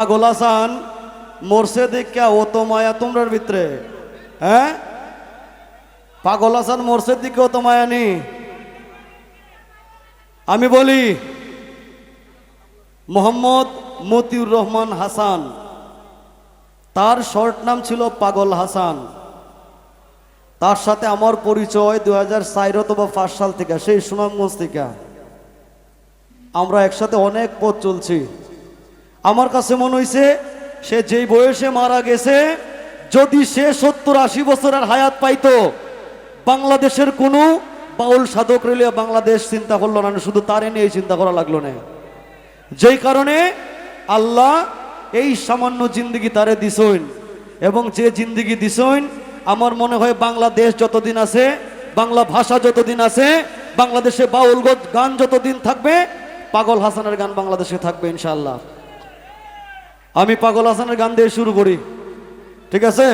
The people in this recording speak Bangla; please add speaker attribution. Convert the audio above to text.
Speaker 1: পাগল হাসান মরছে ও তো মায়া তোমরার ভিতরে। হ্যাঁ? পাগল হাসান মরছে দিকে ও তো মায়া নি। আমি বলি, মোহাম্মদ মতিউর রহমান হাসান, তার শর্ট নাম ছিল পাগল হাসান। তার সাথে আমার পরিচয় দু হাজার চার অথবা পাঁচ সাল থেকে, সেই সুনামগঞ্জ থেকে। আমরা একসাথে অনেক পথ চলছি। আমার কাছে মনে হয়েছে সে যেই বয়সে মারা গেছে, যদি সে সত্তর আশি বছরের হায়াত পাইতো, বাংলাদেশের কোনো বাউল সাধক রইলে বাংলাদেশ চিন্তা করল না, শুধু তারে নিয়ে চিন্তা করা লাগল না। যেই কারণে আল্লাহ এই সামান্য জিন্দগি তারে দিছইন এবং যে জিন্দগি দিছইন আমার মনে হয় বাংলাদেশ যতদিন আছে, বাংলা ভাষা যতদিন আছে, বাংলাদেশে বাউল গান যতদিন থাকবে, পাগল হাসানের গান বাংলাদেশে থাকবে, ইনশাআল্লাহ। আমি পাগল হাসানের গান দিয়ে শুরু করি। ঠিক আছে?